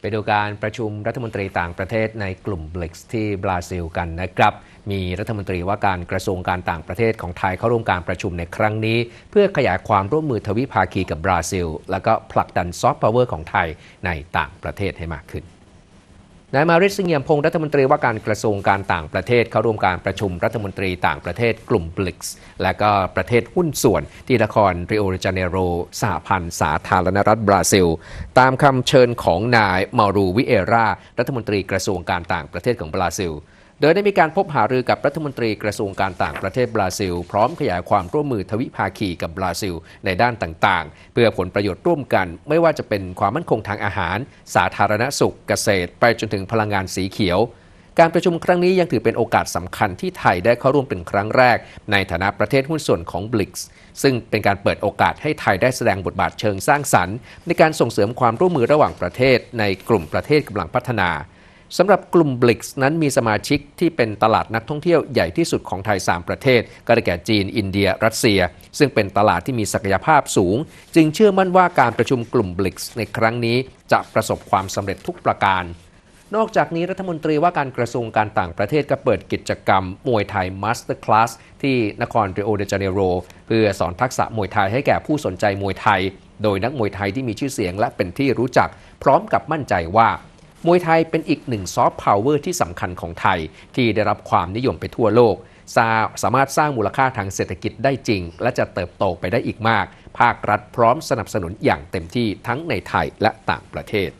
ไปดูการประชุมรัฐมนตรีต่างประเทศในกลุ่ม b r i c s ที่บราซิลกันนะครับ มีรัฐมนตรีว่าการกระทรวงการต่างประเทศของไทยเข้าร่วมการประชุมในครั้งนี้ เพื่อขยายความร่วมมือทวิภาคีกับบราซิล และก็ผลักดันซอฟต์พาวเวอร์ของไทยในต่างประเทศให้มากขึ้น นายมาริสสิงเงียมพงศ์รัฐมนตรีว่าการกระทรวงการต่างประเทศ เข้าร่วมการประชุมรัฐมนตรีต่างประเทศกลุ่มบลิกส์และก็ประเทศหุ้นส่วนที่นครริโอเดจาเนโรสหพันธ์สาธารณรัฐบราซิล ตามคำเชิญของนายมารูวิเอรา รัฐมนตรีกระทรวงการต่างประเทศของบราซิล โดยได้มีการพบหารือกับรัฐมนตรีกระทรวงการต่างประเทศบราซิล พร้อมขยายความร่วมมือทวิภาคีกับบราซิล ในด้านต่างๆ เพื่อผลประโยชน์ร่วมกัน ไม่ว่าจะเป็นความมั่นคงทางอาหาร สาธารณสุขเกษตร ไปจนถึงพลังงานสีเขียว การประชุมครั้งนี้ยังถือเป็นโอกาสสำคัญที่ไทยได้เข้าร่วมเป็นครั้งแรก ในฐานะประเทศหุ้นส่วนของ b r i c s ซึ่งเป็นการเปิดโอกาสให้ไทยได้แสดงบทบาทเชิงสร้างสรรค์ ในการส่งเสริมความร่วมมือระหว่างประเทศในกลุ่มประเทศกำลังพัฒนา สำหรับกลุ่ม b r i c s นั้นมีสมาชิกที่เป็นตลาดนักท่องเที่ยวใหญ่ที่สุดของไทย 3 ประเทศ ก็ได้แก่จีน อินเดีย รัสเซีย ซึ่งเป็นตลาดที่มีศักยภาพสูง จึงเชื่อมั่นว่าการประชุมกลุ่ม b r i c s ในครั้งนี้จะประสบความสำเร็จทุกประการนอกจากนี้รัฐมนตรีว่าการกระทรวงการต่างประเทศก็เปิดกิจกรรม มวยไทยมาสเตอร์คลาสที่นครริโอเดจาเนโร เพื่อสอนทักษะมวยไทยให้แก่ผู้สนใจมวยไทย โดยนักมวยไทยที่มีชื่อเสียงและเป็นที่รู้จัก พร้อมกับมั่นใจว่า มวยไทยเป็นอีกหนึ่งซอฟต์พาวเวอร์ที่สำคัญของไทย ที่ได้รับความนิยมไปทั่วโลกสาสามารถสร้างมูลค่าทางเศรษฐกิจได้จริง และจะเติบโตไปได้อีกมาก ภาครัฐพร้อมสนับสนุนอย่างเต็มที่ทั้งในไทยและต่างประเทศ